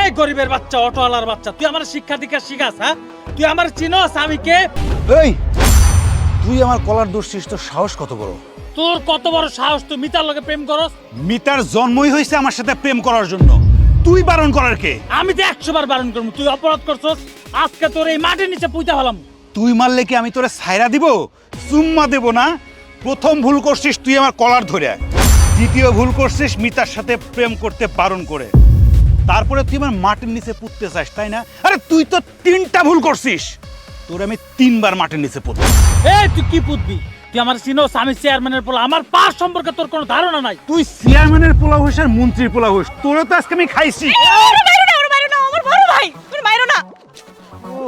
এই গরিবের বাচ্চা অটোওয়ালার বাচ্চা তুই আমার শিক্ষা দীক্ষা শিখাস হ্যাঁ? তুই আমার চিনস আমি কে? এই তুই আমার কলার দোষিস তোর সাহস কত বড়? তোর কত বড় সাহস তুই মিতার লগে প্রেম করস? মিতার জন্মই হয়েছে আমার সাথে প্রেম করার জন্য। তুই বারণ করার কে? আমি তো একশো বার বারণ করব তুই অপরাধ করছস? আজকে তোর এই মাটির নিচে পুঁতে হলাম। তুই মারলে কি আমি তোরে সাইরা দিব? চুম্মা দেব না? প্রথম ভুল করছিস তুই আমার কলার ধরে দ্বিতীয় ভুল করছিস মিতার সাথে প্রেম করতে বারণ করে। তারপরে তুই আমার মাটির নিচে পুঁততে চাস তাই না? আরে তুই তো তিনটা ভুল করছিস। তোর আমি তিনবার মাটির নিচে পুঁত এই তুই কি পুতবি? তুই আমার চিনস আমি চেয়ারম্যানের পোলা। আমার পাস সম্পর্কে তোর কোনো ধারণা নাই। তুই চেয়ারম্যানের পোলা হোস আর মন্ত্রীর পোলা হোস। তোরে তো আজকে আমি খাইছি। ও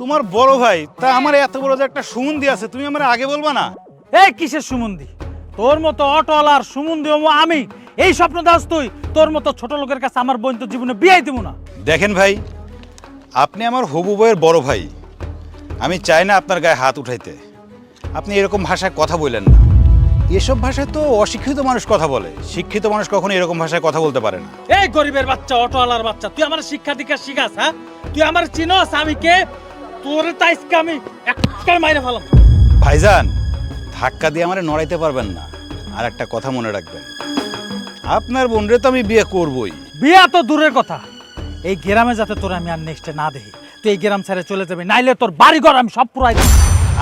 তোমার বড় ভাই তা আমার এত বড় যে একটা সুমন্দি আছে তুমি আমার আগে বলবা না? এই কিসের সুমন্দি? তোর মতো অটোওয়ালার সুমন্দি হব আমি। এই স্বপ্ন দাস তুই তোর মতো ছোট লোকের কাছে আমার বোন তো জীবনে বিয়াই দিব না। দেখেন ভাই আপনি আমার হবু বইয়ের বড় ভাই। আমি চাই না আপনার গায়ে হাত উঠাইতে। আপনি এরকম ভাষায় কথা বললেন না। এসব ভাষায় তো অশিক্ষিত মানুষ কথা বলে। শিক্ষিত মানুষ কখনো এরকম ভাষায় কথা বলতে পারে না। এই গরিবের বাচ্চা অটোওয়ালার বাচ্চা তুই আমার শিক্ষা দীক্ষা শিখাস হ্যাঁ? তুই আমার চিনস আমি কে? তোর তাইসকে আমি একটাই মাইরে ফেলাম। ভাইজান ধাক্কা দিয়ে আমারে নড়াইতে পারবেন না। আর একটা কথা মনে রাখবেন। আপনার বোনরে তো আমি বিয়ে করবই। বিয়া তো দূরের কথা। এই গ্রামে যাতে তোর আমি আর নেক্সটে না দেখি তুই এই গ্রাম ছেড়ে চলে যাবি নাইলে তোর বাড়িঘর আমি সব পুরাই দেব।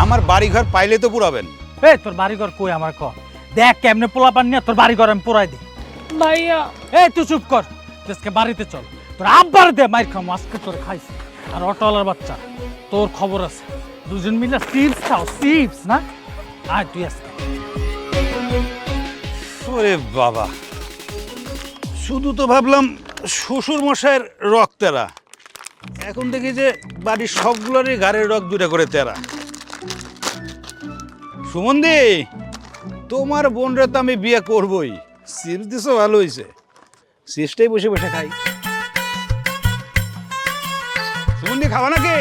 আমার বাড়িঘর পাইলে তো পুরাবেন। এই তোর বাড়িঘর কই আমার কর? দেখ কেমনে পোলা পান নিয়ে তোর বাড়িঘর আমি পুরাই দিই। ভাইয়া। এই তুই চুপ কর আজকে বাড়িতে চল। তোর আব্বার দে মাইর খাম আজকে তোর খাইছি। আর অটোওয়ালার বাচ্চা তোর খবর আছে। দুজন মিলে চিপস খাও চিপস না? আয় তুই আজকে। ওরে বাবা। শুধু তো ভাবলাম শ্বশুর মশাইয়ের রক তেরা। এখন দেখি যে বাড়ির সবগুলোরই ঘাড়ের রক দুটা করে তেরা। সুমন্দি, তোমার বোনরা তো আমি বিয়ে করবই। চিপস দিছো, ভালো হয়েছে চিপসটাই বসে বসে খাই। সুমন্দি খাওয়া নাকি?